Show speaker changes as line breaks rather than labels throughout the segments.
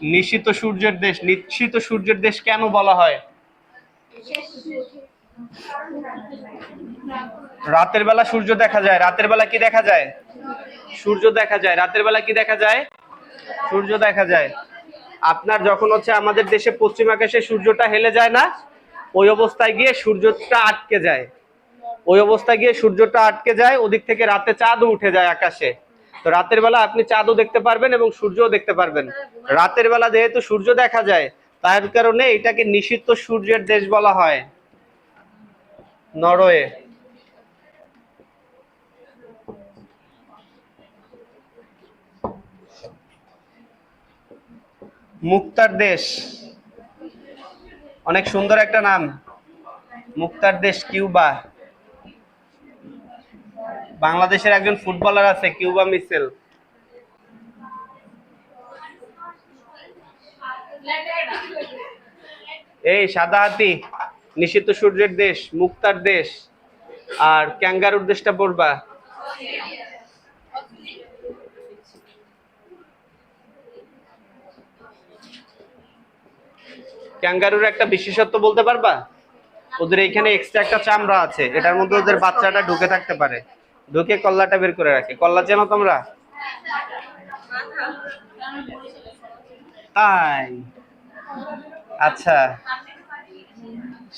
নিশিত সূর্যের দেশ নিশ্চিত সূর্যের দেশ কেন বলা হয়? রাতের বেলা সূর্য দেখা যায়। রাতের বেলা কি দেখা যায়? সূর্য দেখা যায়। রাতের বেলা কি দেখা যায়? সূর্য দেখা যায়। আপনার যখন হচ্ছে আমাদের দেশে পশ্চিম আকাশে সূর্যটা হেলে যায় না, ওই অবস্থায় গিয়ে সূর্যটা আটকে যায়। ওই অবস্থায় গিয়ে সূর্যটা আটকে যায়, ওদিক থেকে রাতে চাঁদও উঠে যায় আকাশে। তো রাতের বেলা আপনি চাঁদও দেখতে পারবেন এবং সূর্যও দেখতে পারবেন। রাতের বেলা যেহেতু সূর্য দেখা যায়, তার কারণে এটাকে নিষিদ্ধ সূর্যের দেশ বলা হয়। নরওয়ে। মুক্তার দেশ। অনেক সুন্দর একটা নাম। মুক্তার দেশ কিউবা। বাংলাদেশের একজন ফুটবলার আছে, কিউবা মিসেল এই সাদা হাতি নিষিদ্ধ সূর্যের দেশ, মুক্তার দেশ, আর ক্যাঙ্গারুর দেশটা পড়বা। ক্যাঙ্গারুর একটা বিশেষত্ব বলতে পারবা? ওদের এখানে এক্সট্রা একটা চামড়া আছে, এটার মধ্যে ওদের বাচ্চাটা ঢুকে থাকতে পারে। ঢুকে কল্লাটা বের করে রাখে। কল্লা চেনো তোমরা? আচ্ছা।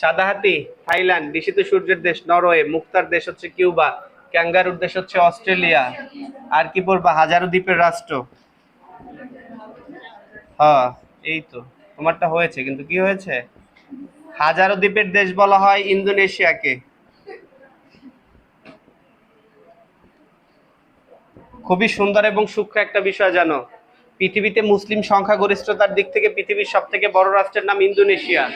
সাদা হাতি, থাইল্যান্ড নিষিদ্ধ সূর্যের দেশ নরওয়ে, মুক্তার দেশ হচ্ছে কিউবা, ক্যাঙ্গারুর দেশ হচ্ছে অস্ট্রেলিয়া, আর কি বলবা হাজারো দ্বীপের রাষ্ট্র। হ্যাঁ এই তো। তোমারটা হয়েছে, কিন্তু কি হয়েছে? হাজারো দ্বীপের দেশ বলা হয় ইন্দোনেশিয়াকে। খুবই সুন্দর এবং সূক্ষ্ম একটা বিষয় জানো। পৃথিবীতে মুসলিম সংখ্যাগরিষ্ঠতার দিক থেকে পৃথিবীর সব থেকে বড় রাষ্ট্রের নাম ইন্দোনেশিয়া।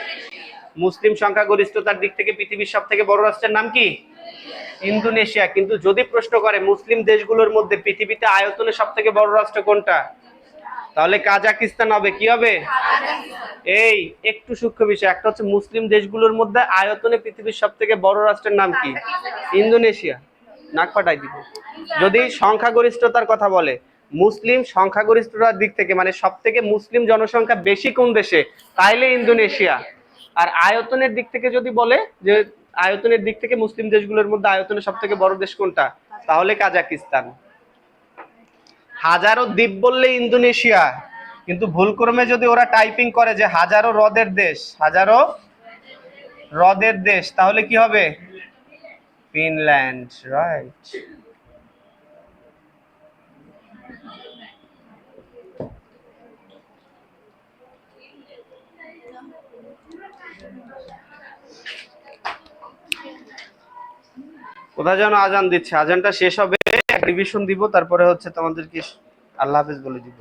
মুসলিম সংখ্যাগরিষ্ঠতার দিক থেকে পৃথিবীর সব থেকে বড় রাষ্ট্রের নাম কি? ইন্দোনেশিয়া। কিন্তু যদি প্রশ্ন করে মুসলিম দেশগুলোর মধ্যে পৃথিবীতে আয়তনে সব থেকে বড় রাষ্ট্র কোনটা? তাহলে কাজাকিস্তান হবে। কি হবে? এই একটু সূক্ষ্ম বিষয়। একটা হচ্ছে মুসলিম দেশগুলোর মধ্যে আয়তনে পৃথিবীর সব থেকে বড় রাষ্ট্রের নাম কি? ইন্দোনেশিয়া। নাক ফাটাই দিব। যদি সংখ্যাগরিষ্ঠতার কথা বলে, মুসলিম সংখ্যাগরিষ্ঠতার দিক থেকে মানে সব থেকে মুসলিম জনসংখ্যা বেশি কোন দেশে? তাইলে ইন্দোনেশিয়া। আর আয়তনের দিক থেকে যদি বলে যে, আয়তনের দিক থেকে মুসলিম দেশগুলোর মধ্যে আয়তনের সব থেকে বড় দেশ কোনটা? তাহলে কাজাকিস্তান। হাজারো দ্বীপ বললে ইন্দোনেশিয়া। কিন্তু ভুলক্রমে যদি ওরা টাইপিং করে যে হাজারো হ্রদের দেশ, হাজারো হ্রদের দেশ, তাহলে কি হবে? ফিনল্যান্ড রাইট কোথায় যেন আজান দিচ্ছে? আজানটা শেষ হবে রিভিশন দিব, তারপরে হচ্ছে তোমাদেরকে আল্লাহ হাফেজ বলে দিব।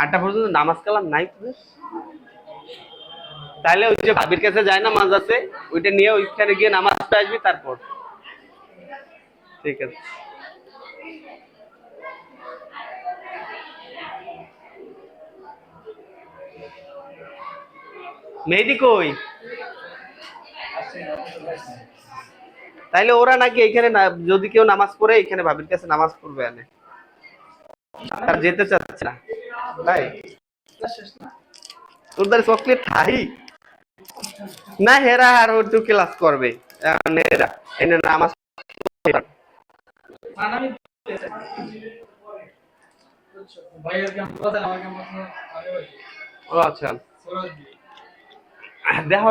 আটটা পর্যন্ত নামাজ কালাম নাই তোদের তাহলে ওই যে ভাবির কাছে যায় না মাঝ আছে, ওইটা নিয়ে ওইখানে গিয়ে নামাজটা আসবি তারপর। ঠিক আছে। মেহেদি কই? তাইলে ওরা নাকি এখানে যদি কেউ নামাজ পড়ে এখানে ভাবির কাছে নামাজ পড়বে আনে। আর যেতে চাচ্ছে না। তাই? তোর তোদের চকলেট খাই? না হেরা আর একটু ক্লাস করবে। হেরা এনে নামাজ আচ্ছা। দেখো